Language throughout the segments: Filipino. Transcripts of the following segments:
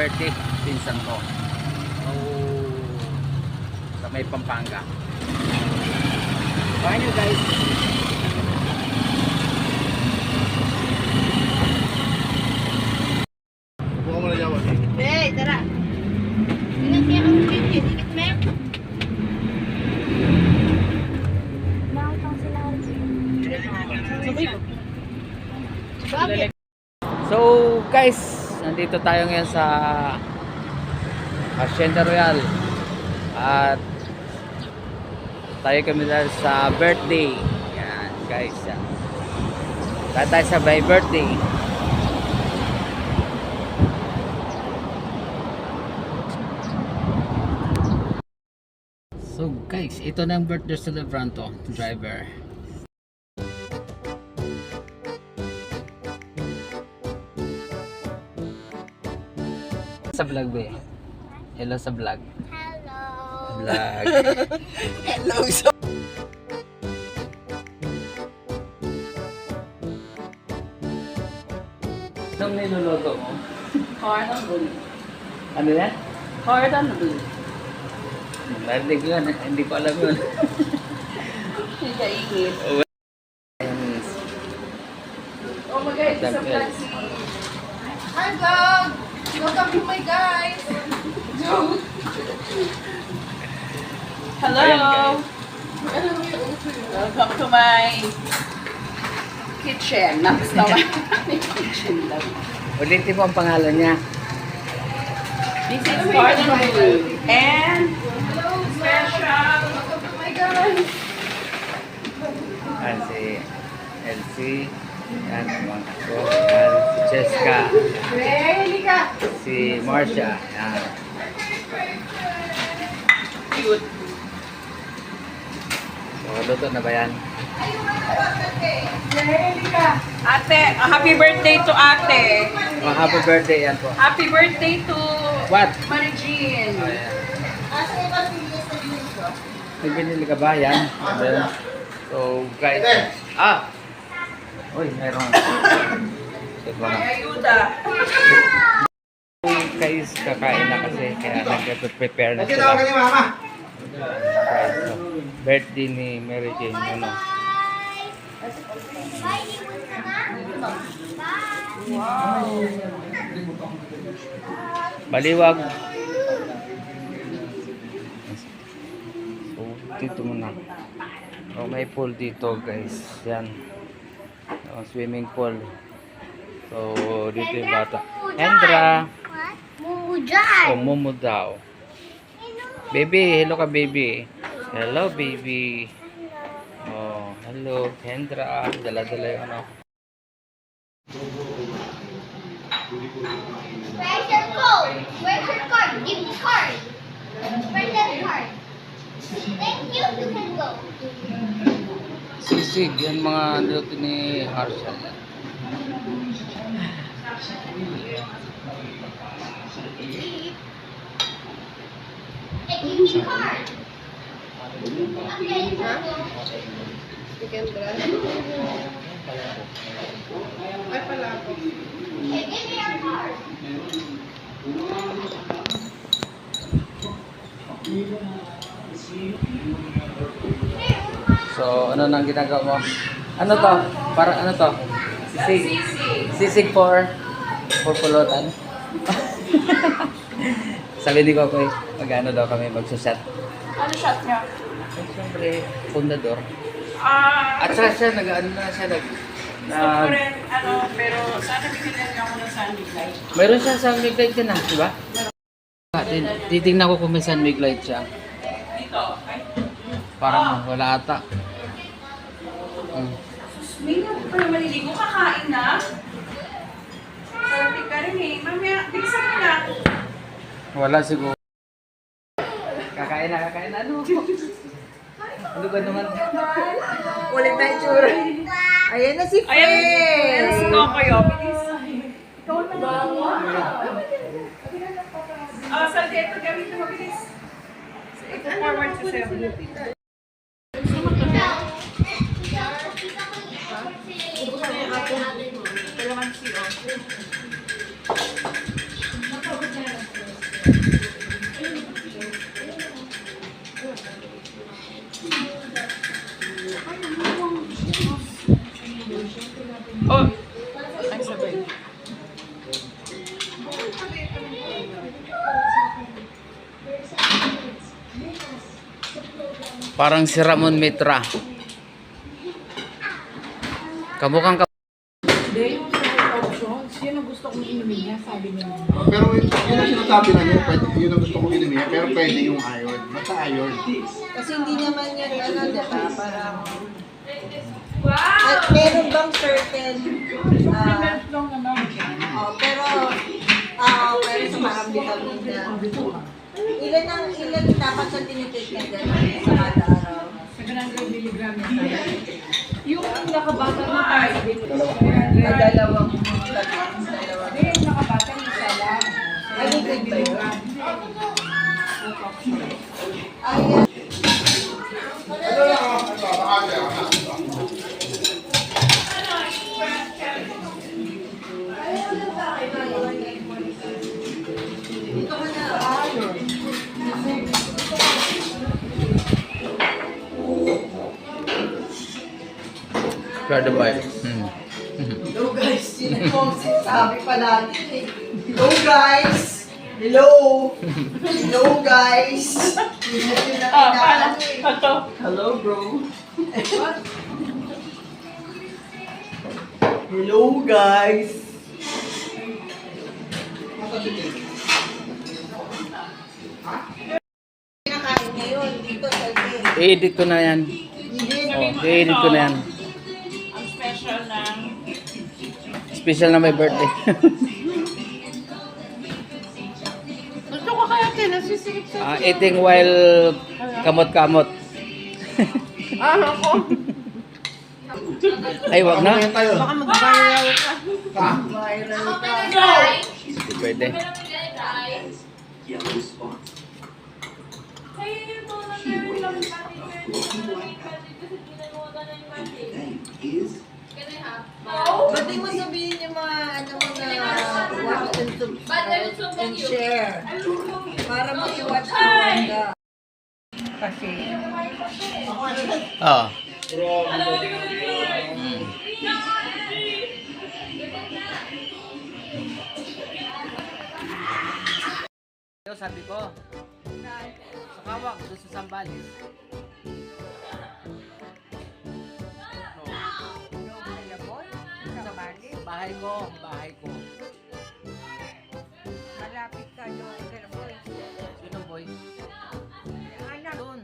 birthday, pinsan ko. Oh, sa may Pampanga. Bye nyo guys. Buka mo na yawan. Hey, tara. Ingat niya ang video. Mo yan. Bakit? So guys, nandito tayo ngayon sa Hacienda Royal at tayo kami dahil sa birthday. Yan guys. Yan. Tayo sa by birthday. So guys, ito na ang birthday celebranto, driver. Sa vlog be. Hello sa vlog. Hello. Vlog. Hello. Anong niluluto mo? Cordon bleu. Ano yan? Cordon bleu. Narinig yun. Hindi ko alam yun. Hindi ka ingit. Ayan. Oh my God, sa vlog si... Hi vlog! Welcome to my guys! Joke! Hello! Welcome to my kitchen. Nakas naman. kitchen lang. Ulitin mo ang pangalan niya. This is Cordon bleu. And special. Welcome to my guys. Si Elsie. Yan mga ako. Yan si Cheska. Si Marcia. Yan. So, luto na ba yan? Ate, uh, happy birthday to ate. Oh, happy birthday yan po. Happy birthday to What? Mary Jean. Oh, yan. May binili ka ba? Yan. So, guys. Ah! Uy, meron. May ayuda. Guys, kakain na kasi. Kaya nag-prepare na Kasi sila. ni mama. So, birthday ni Mary Jane. Ano? Baliwag. So, dito muna. Oh, may pool dito, guys. Yan. Oh, swimming pool. So, dito yung bata. Hendra. Mumujan. Oh, Momo daw. Baby, hello ka baby. Hello baby. Oh, hello Hendra. Dala-dala yung ano. Where's your code? Where's your card? Give me card. Where's Sisig, yan mga niluto ni. Hey, me card. Okay, Ay pala ako. Hey, give me your card. So, ano nang ginagawa mo? Ano to? Para ano to? Sisig. Sisig for for pulutan. Sabi ni Kokoy, mag-ano daw kami, magsuset. Ano shot niya? Eh, Siyempre, fundador. Ah, At saka siya, nag-ano na siya, nag... gusto ko nag- rin, ano, pero sana bigyan niya ako ng Sunday light. Meron siya sa Light din ah, di ba? Ah, tin- Titingnan ko kung may Mig Light siya. Dito. Ay, Parang wala ata. Mm. may nga pa naman maliligo. Kakain na. Sorry ka rin eh. Mamaya, bilisan mo na. Wala siguro. Kakain na, kakain na. Ano? Ano ba naman? Ulit na itsura. Ayan na si Ayan, Faye. ayan si Kokoy, oh. Bilis. Ah, sa dito, gamitin mo, bilis. Ito forward sa 7. Oh. Parang si Ramon Mitra. Kamukhang pwede, yun ang gusto ko inumin niya, pero pwede yung iron. Basta iron. Kasi hindi naman yan, ano, di ba, parang... At meron bang certain... ah oh, pero... Ah, pero sa parang vitamin na... Ilan ang, ilan dapat sa tinitake na dyan sa kada araw? 700 milligram Yung nakabata na tayo, ay dalawang Pwede ba yun? Hmm. Hello guys, sinasabi pa natin eh. Hello guys! Hello! Hello guys! Kinaano eh. Hello bro! Hello guys! I-edit ko na yan. Oh, i-edit ko na yan. Special na may birthday. Gusto ko kaya din, nasisikip sa Ah, eating while kamot-kamot. Ah, ako. Ay, wag na. Kaya tayo. Baka mag-viral ka. Ha? Viral ka. Hindi pwede. Ba't di mo sabihin yung mga ano mo na watch and subscribe and share? Para mag-watch ka. Kasi, Oo. Yo, sabi ko. Sa kawak, doon sa Sambales. Bahay ko, bahay ko. Malapit ka doon. Sino boy? Anak. Doon.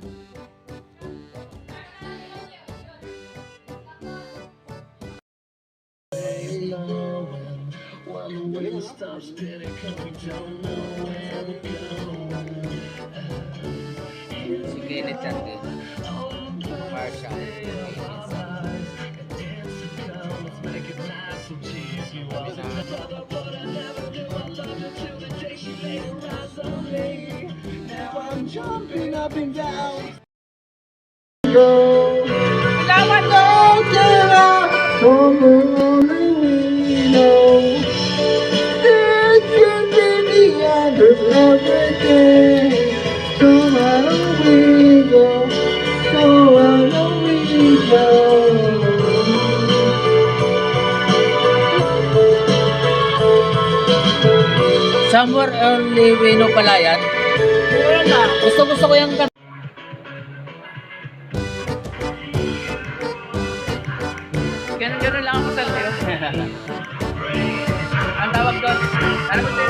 The wind stops spinning, we don't know where to go. Sige, let's chat. Marshall. Init yan din. Marshall. Somewhere early Wino pala yan. Gusto gusto ko yung kan- Ganun-ganun lang ako sa Ang tawag doon, ano ba?